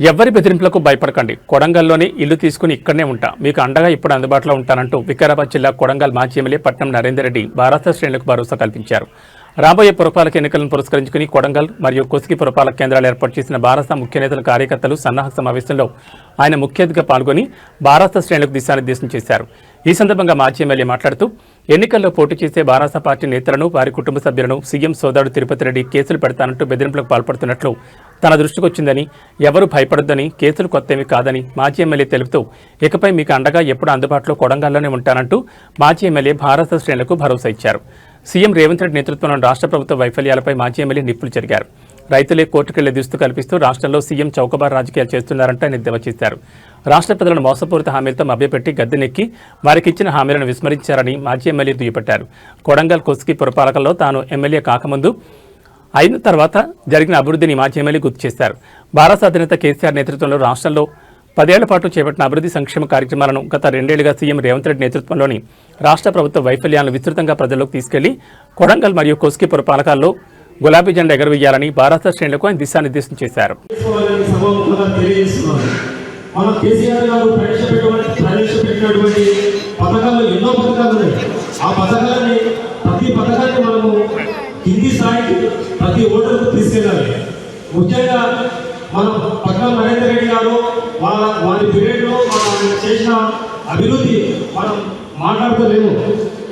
ఎవ్వరి బెదిరింపులకు భయపడకండి. కొడంగల్లోని ఇల్లు తీసుకుని ఇక్కడనే ఉంటా. మీకు అండగా ఇప్పుడు అందుబాటులో ఉంటానంటూ వికారాబాద్ జిల్లా కొడంగల్ మాజీ ఎమ్మెల్యే పట్నం నరేందర్ రెడ్డి భారత శ్రేణులకు భరోసా కల్పించారు. రాబోయే పురపాలక ఎన్నికలను పురస్కరించుకుని కొడంగల్ మరియు కొసికి పురపాలక కేంద్రాలు ఏర్పాటు చేసిన భారత ముఖ్య నేతల కార్యకర్తలు సన్నాహక సమావేశంలో ఆయన ముఖ్య అతిథిగా పాల్గొని భారత శ్రేణులకు దిశానిర్దేశం చేశారు. ఈ సందర్భంగా మాజీ ఎమ్మెల్యే మాట్లాడుతూ ఎన్నికల్లో పోటీ చేసే భారత పార్టీ నేతలను వారి కుటుంబ సభ్యులను సీఎం సోదరుడు తిరుపతి రెడ్డి కేసులు పెడతానంటూ బెదిరింపులకు పాల్పడుతున్నట్లు తన దృష్టికొచ్చిందని ఎవరు భయపడొద్దని కేసులు కొత్తేమి కాదని మాజీ ఎమ్మెల్యే తెలుపుతూ ఇకపై మీకు అండగా ఎప్పుడు అందుబాటులో కొడంగల్లోనే ఉంటానంటూ మాజీ ఎమ్మెల్యే భారత శ్రేణులకు భరోసా ఇచ్చారు. సీఎం రేవంత్ రెడ్డి నేతృత్వంలోని రాష్ట్ర ప్రభుత్వ వైఫల్యాలపై మాజీ ఎమ్మెల్యే నిప్పులు జరిగారు. రైతులే కోర్టుకెళ్ళే దుస్తు కల్పిస్తూ రాష్ట్రంలో సీఎం చౌకబార్ రాజకీయాలు చేస్తున్నారంటే ఆయన ఎద్దేవా చేశారు. రాష్ట్ర ప్రజలను మోసపూరిత హామీలతో మభ్యపెట్టి గద్దెనెక్కి వారికి ఇచ్చిన హామీలను విస్మరించారని మాజీ ఎమ్మెల్యే దుయ్యపెట్టారు కొడంగల్ కొస్కి పురపాలకల్లో తాను ఎమ్మెల్యే కాకముందు అయిన తర్వాత జరిగిన అభివృద్ధిని మాజీ ఎమ్మెల్యే గుర్తు చేశారు. భారత అధినేత కేసీఆర్ నేతృత్వంలో రాష్ట్రంలో పదేళ్ళ పాటు చేపట్టిన అభివృద్ధి సంక్షేమ కార్యక్రమాలను గత రెండేళ్ళుగా సీఎం రేవంత్ రెడ్డి నేతృత్వంలోని రాష్ట్ర ప్రభుత్వ వైఫల్యాలను విస్తృతంగా ప్రజల్లోకి తీసుకెళ్ళి కొడంగల్ మరియు కొస్కి పురపాలకాల్లో గులాబీ జెండా ఎగరవేయాలని భారత శ్రేణులకు ఆయన దిశానిర్దేశం చేశారు. మన కేసీఆర్ గారు ప్రవేశపెట్టినటువంటి ప్రవేశపెట్టినటువంటి పథకాలు ఎన్నో పథకాలు ఉన్నాయి. ఆ పథకాలని ప్రతి పథకాన్ని మనము కింది స్థాయికి ప్రతి ఓటర్కు తీసుకెళ్ళాలి. ముఖ్యంగా మన రెడ్డి గారు వాళ్ళ వారి పీరియడ్లో మనం చేసిన అభివృద్ధి మనం మాట్లాడుకోలేము.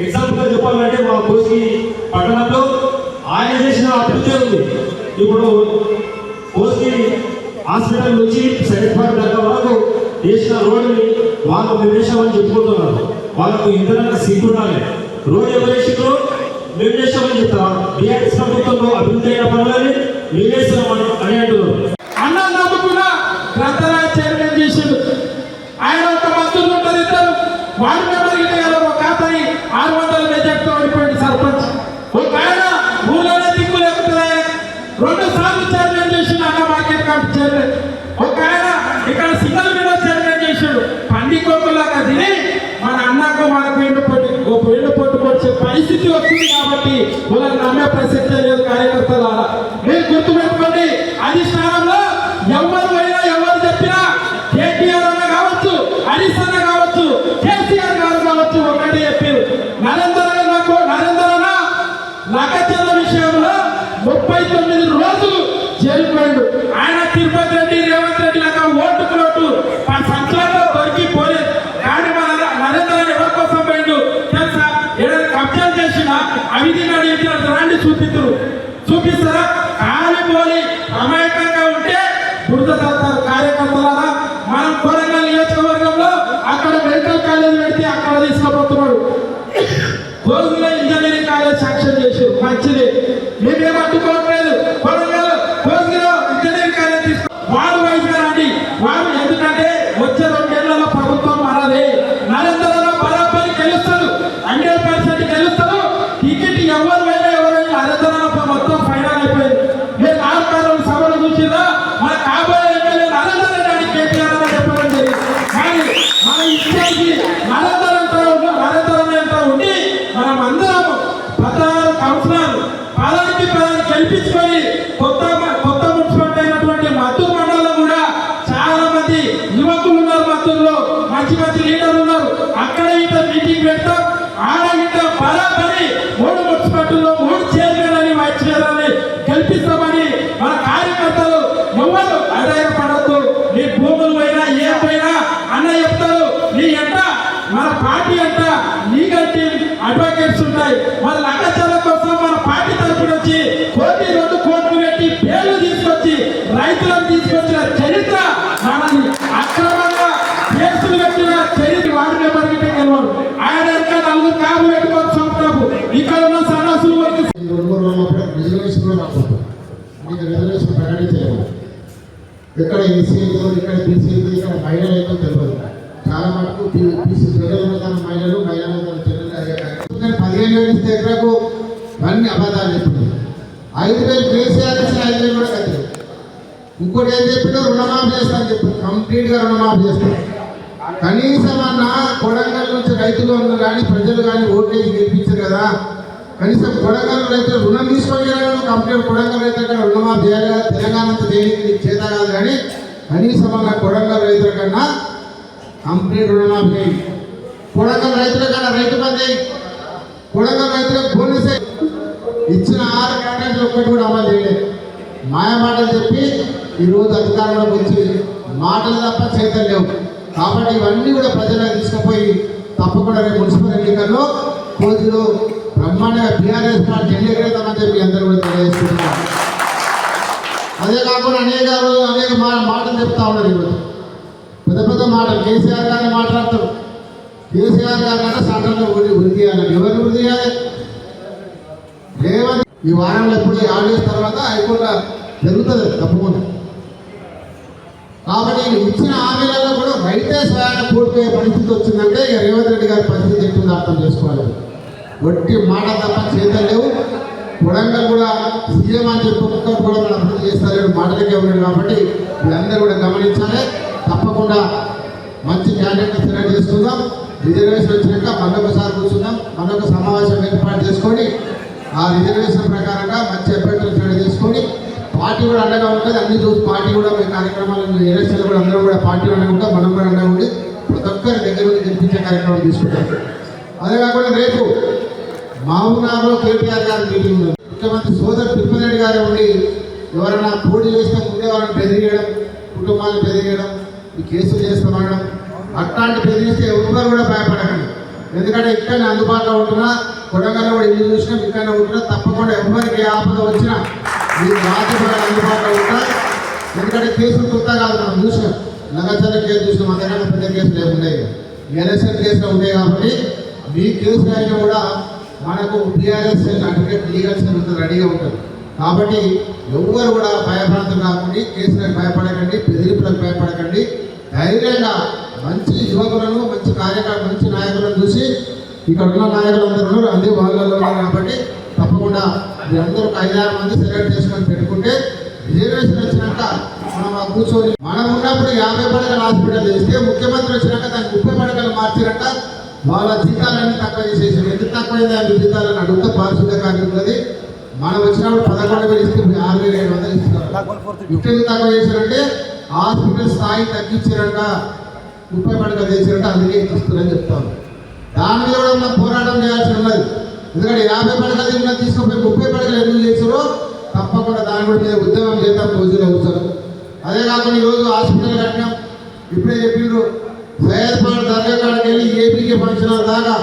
ఎగ్జాంపుల్గా చెప్పాలంటే మా కోసి పట్టణంలో ఆయన చేసిన పిక్చర్ ఉంది ఇప్పుడు కోసి హాస్పిటల్ నుంచి సైడ్పార్క్ దగ్గర వరకు చేసిన రోడ్డుని వాళ్ళు నిర్దేశామని చెప్పుకుంటున్నారు. వాళ్ళకు ఇంధనంగా సీట్ ఉండాలి. రోడ్ ఎవరు వేసిండ్రు మేము చేసామని చెప్తారు. బీఆర్ఎస్ ప్రభుత్వంలో అభివృద్ధి అయిన పనులని మేము చేస్తున్నామని అని అంటున్నారు. అన్న నమ్ముకున్న గ్రంథాలయ చైర్మన్ చేసిండు. ఆయన ఒక మంత్రులు ఉంటారు ఇద్దరు. వారి మెంబర్ గిట్ట ఒక అతని ఆరు వందల మెజార్టీతో ఓడిపోయింది సర్పంచ్ ఒక ఆయన ఊళ్ళోనే దిక్కు లేకుండా రెండు సార్లు ఆయన తిరుపతి రెడ్డి రేవంత్ రెడ్డి లాగా ఓటుకు లోటు. ఆ సంచలనంలో దొరికి పోలేదు కానీ మన నరేంద్ర ఎవరి కోసం పోయిండు? తెలుసా? ఏదైనా కబ్జాలు చేసిన అవిధి నడిచిన రాండి చూపిస్తారు? చూపిస్తారా కాలిపోలి అమాయకంగా ఉంటే బురద తగ్గుతారు కార్యకర్తలారా. మనం కొరంగల్ నియోజకవర్గంలో అక్కడ మెడికల్ కాలేజ్ పెడితే అక్కడ తీసుకుపోతున్నాడు గోగుల ఇంజనీరింగ్ కాలేజ్ శాంక్షన్ చేసి మంచిది. మేమేం అడ్డుకోవట్లేదు ఎస్సీ అయితే ఇక్కడ బీసీ అయితే ఇక్కడ మహిళలు అయితే తెలియదు. చాలా మటుకు బీసీ ప్రజలు తన మహిళలు మహిళలు తన చెల్లెలు పదిహేను వేలు ఇస్తే ఎకరకు అన్ని అబద్ధాలు చెప్పింది ఐదు వేలు కేసీఆర్ ఇచ్చిన ఐదు వేలు కూడా కట్టారు. ఇంకోటి ఏం చెప్పిండో రుణమాఫీ చేస్తాను చెప్పి కంప్లీట్గా రుణమాఫీ చేస్తాను కనీసం అన్న కొడంగల్ నుంచి రైతులు ఉన్నారు కానీ ప్రజలు కానీ ఓట్లేసి గెలిపించారు కదా. కనీసం కొడంగల్ రైతులు రుణం తీసుకొని కంప్లీట్ కొడంగల్ రైతులు రుణమాఫీ చేయాలి. తెలంగాణ దేనికి చేత కాదు కానీ కనీసం మన కొడంగల్ రైతుల కన్నా కంప్లీట్ రుణమాఫీ. కొడంగల్ రైతుల కన్నా రైతు బంద్ కొడంగల్ రైతులకు బోనస్. ఇచ్చిన ఆరు గ్యారెంటీలు ఒక్కటి కూడా అమలు చేయలేదు. మాయ మాటలు చెప్పి ఈరోజు అధికారంలోకి వచ్చి మాటలు తప్ప చైతన్యం లేవు. కాబట్టి ఇవన్నీ కూడా ప్రజలకు తీసుకుపోయి తప్పకుండా రేపు మున్సిపల్ ఎన్నికల్లో కోతిలో బ్రహ్మాండంగా బీఆర్ఎస్ పార్టీ ఎన్నికలేదామని చెప్పి అందరూ కూడా తెలియజేస్తున్నారు. అదే కాకుండా అనేక అనేక మాటలు చెప్తా ఉన్నారు ఈరోజు. పెద్ద పెద్ద మాటలు కేసీఆర్ గారిని మాట్లాడతారు కేసీఆర్ గారు అంటే సంఘటన వృద్ధి ఉరి తీయాలని ఎవరిని ఉరి తీయాలి రేవంత్. ఈ వారంలో ఎప్పుడు ఆడియోస్ తర్వాత అయిపోయిన జరుగుతుంది తప్పకుండా. కాబట్టి ఇచ్చిన హామీలలో కూడా రైతే స్వయాన్ని కోల్పోయే పరిస్థితి వచ్చిందంటే ఇక రేవంత్ రెడ్డి గారి పరిస్థితి ఎట్టుందో అర్థం చేసుకోవాలి. ఒట్టి మాట తప్ప చేతలేవు లేవు. కూడా సీఎం అని చెప్పి ఒక్కరు కూడా మనం అభివృద్ధి చేస్తారని మాటలకే ఉన్నాడు కాబట్టి మీరందరూ కూడా గమనించాలి. తప్పకుండా మంచి క్యాండిడేట్ సెలెక్ట్ చేసుకుందాం. రిజర్వేషన్ వచ్చినాక మరొకసారి కూర్చుందాం. మరొక సమావేశం ఏర్పాటు చేసుకొని ఆ రిజర్వేషన్ ప్రకారంగా మంచి అభ్యర్థులు సెలెక్ట్ చేసుకొని పార్టీ కూడా అండగా ఉంటుంది. అన్ని రోజు పార్టీ కూడా మీ కార్యక్రమాలు ఎలక్షన్లు కూడా అందరూ కూడా పార్టీ అండగా ఉంటాం మనం కూడా అండగా ఉండి ప్రతి ఒక్కరి దగ్గర నుండి గెలిపించే కార్యక్రమం తీసుకుంటాం. అదే కాకుండా రేపు మామూనాలో కేటీఆర్ గారు మీటింగ్ ముఖ్యమంత్రి సోదరు తిరుపతి గారు ఉండి ఎవరైనా పోటీ చేస్తే ముందే వాళ్ళని బెదిరియడం కుటుంబాన్ని బెదిరియడం ఈ కేసులు చేస్తామనడం అట్లాంటి బెదిరిస్తే ఎవరు కూడా భయపడకండి. ఎందుకంటే ఇక్కడ అందుబాటులో ఉంటున్నా కొడంగల్లో కూడా ఇల్లు చూసినా ఇక్కడ ఉంటున్నా తప్పకుండా ఎవరికి ఏ ఆపద వచ్చినా మీరు రాజభాగాలు అందుబాటులో ఉంటా. ఎందుకంటే కేసులు కొత్త కాదు మనం చూసినాం. నగచర్య కేసు చూసినాం అంతకన్నా పెద్ద కేసులు ఏమున్నాయి ఎలక్షన్ కేసులు ఉన్నాయి కాబట్టి మీ కేసు అయినా కూడా మనకు టీఆర్ఎస్ అడ్వకేట్ లీగల్ సెల్ ఉంటుంది రెడీగా ఉంటుంది. కాబట్టి ఎవ్వరు కూడా భయపడతారు కాకండి కేసులకు భయపడకండి బెదిరింపులకు భయపడకండి. ధైర్యంగా మంచి యువకులను మంచి కార్యకర్త మంచి నాయకులను చూసి ఇక్కడ ఉన్న నాయకులు ఉన్నారు అన్ని వాళ్ళలో ఉన్నారు కాబట్టి తప్పకుండా మీరందరూ ఒక ఐదారు మంది సెలెక్ట్ చేసుకొని పెట్టుకుంటే రిజర్వేషన్ వచ్చినాక మనం కూర్చొని మనం ఉన్నప్పుడు యాభై పడకల హాస్పిటల్ చేస్తే ముఖ్యమంత్రి వచ్చినాక దానికి ముప్పై పడకలు మార్చినట్ట వాళ్ళ జీతాలన్నీ తక్కువ చేసేసారు. ఎందుకు తక్కువైంది ఆ జీతాలని అడుగుతా పారిశుద్ధ కార్మికులది మనం వచ్చినప్పుడు పదకొండు వేలు ఇస్తే ఆరు వేలు ఏడు వందలు ఇస్తున్నారు. ఇప్పుడు తక్కువ చేశారంటే హాస్పిటల్ స్థాయి తగ్గించారంట ముప్పై పడకలు చేశారంట అందుకే ఇస్తున్నారని చెప్తాను దాని మీద కూడా మనం పోరాటం చేయాల్సి ఉన్నది. ఎందుకంటే యాభై పడకలు ఉన్నది తీసుకుపోయి ముప్పై పడకలు ఎందుకు చేసారో తప్పకుండా దాని కూడా మీద ఉద్యమం చేద్దాం రోజులు అవుతారు. అదే కాకుండా ఈరోజు హాస్పిటల్ కట్టినాం. ఇప్పుడే చెప్పిండ్రు సయ్యద్పాడు దర్గా కాడికి వెళ్ళి ఏపీకి ఫంక్షన్ దాకా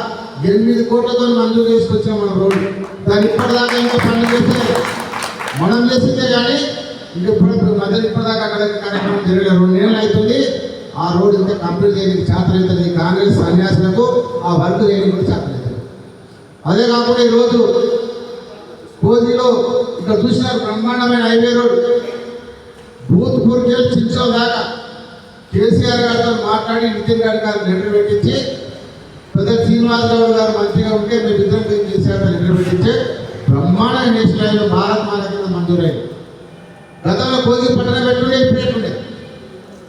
ఎనిమిది కోట్లతో మంజూరు చేసుకొచ్చాం మన రోడ్డు. దాన్ని ఇప్పటిదాకా ఇంకా పనులు చేస్తే మనం చేసిందే కానీ ఇంకెప్పుడు మధ్య ఇప్పటిదాకా అక్కడ కార్యక్రమం జరగలేదు. రెండు నెలలు అవుతుంది. ఆ రోడ్డు ఇంకా కంప్లీట్ చేయడానికి చేతనవుతుంది కాంగ్రెస్ సన్యాసులకు ఆ వర్క్ చేయడానికి కూడా చేతనవుతుంది అదే కాకుండా ఈరోజు కోజిలో ఇక్కడ చూసినారు బ్రహ్మాండమైన హైవే రోడ్ భూత్పూర్కి వెళ్ళి చించో దాకా. కేసీఆర్ గారితో మాట్లాడి నితిన్ గడ్కరీ లెటర్ పెట్టించి పెద్ద శ్రీనివాసరావు గారు మంత్రిగా ఉంటే మేము ఇద్దరం పోయి కేసీఆర్ గారు లెటర్ పెట్టించి బ్రహ్మాండ నేషనల్ హైవే భారత్ మాల కింద మంజూరైంది. గతంలో కోసి పట్టణ పెట్టుండే ఇప్పుడు పెట్టుండే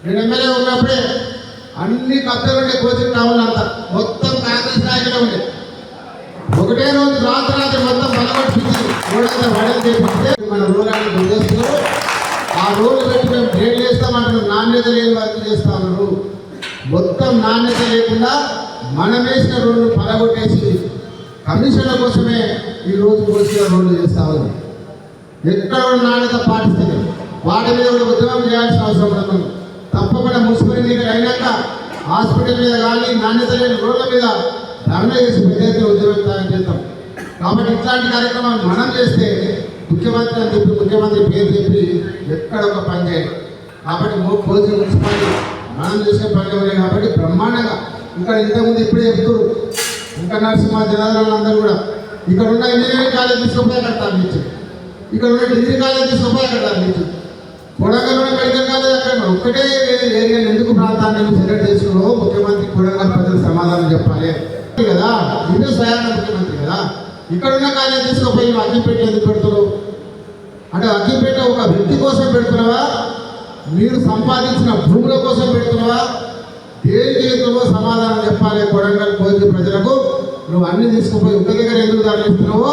నేను ఎమ్మెల్యే ఉన్నప్పుడే అన్ని కబ్జాలు ఉండే కోచింగ్ టౌన్ అంతా. మొత్తం కాంగ్రెస్ నాయకులు ఉండే. ఒకటే రోజు రాత్రి రాత్రి మొత్తం బలపడిపించి రోడ్డు వడలు చేపిస్తే మన రూరాన్ని గుర్తిస్తున్నారు ఆ రోడ్డు పెట్టి మేము ట్రేడ్ నాణ్యత లేని వర్క్ చేస్తా ఉన్నారు? మొత్తం నాణ్యత లేకుండా మనం వేసిన రోడ్లు పడగొట్టేసి కమిషన్ల కోసమే ఈ రోజు కోసిన రోడ్లు చేస్తా ఉన్నారు. ఎక్కడ కూడా నాణ్యత పాటిస్తుంది వాటి మీద కూడా ఉద్యమం చేయాల్సిన అవసరం ఉండదు తప్పకుండా మున్సిపల్ ఎన్నికలు అయినాక హాస్పిటల్ మీద కానీ నాణ్యత లేని రోడ్ల మీద ధర్నా చేసి పెద్ద ఉద్యమిస్తామని ఉద్యమం చేద్దాం. కాబట్టి ఇట్లాంటి కార్యక్రమాలు మనం చేస్తే ముఖ్యమంత్రి అని చెప్పి ముఖ్యమంత్రి పేరు చెప్పి ఎక్కడ ఒక పని చేయాలి. కాబట్టి మో మున్సిపాలిటీ మనం చేసే పని కాబట్టి బ్రహ్మాండంగా. ఇక్కడ ఇంతకుముందు ఇప్పుడే చెప్తారు. ఇంకా నరసింహ జనార్దన్ అందరూ కూడా ఇక్కడ ఉన్న ఇంజనీరింగ్ కాలేజ్ తీసుకుపోయి అక్కడ తరలించారు ఇక్కడ ఉన్న డిగ్రీ కాలేజ్ తీసుకుపోయి అక్కడ తరలించారు కొడంగల్ మెడికల్ కాలేజ్ అక్కడ ఒక్కటే ఏరియా ఎందుకు ప్రాంతాన్ని సెలెక్ట్ చేసుకున్నావు ముఖ్యమంత్రి కొడంగల్ ప్రజలు సమాధానం చెప్పాలి. కదా? ఇదే స్వయాన ముఖ్యమంత్రి కదా? ఇక్కడ ఉన్న కాలేజ్ తీసుకుపోయి అగ్గిపెట్టి ఎందుకు పెడుతున్నావు? అంటే అగ్గిపేట ఒక వ్యక్తి కోసం పెడుతున్నావా? మీరు సంపాదించిన భూముల కోసం పెడుతున్నావా? దేని జీవితంలో సమాధానం చెప్పాలి కొడంగల్ కోరి ప్రజలకు? నువ్వు అన్ని తీసుకుపోయి ఒక దగ్గర ఎందుకు తరలిస్తున్నావో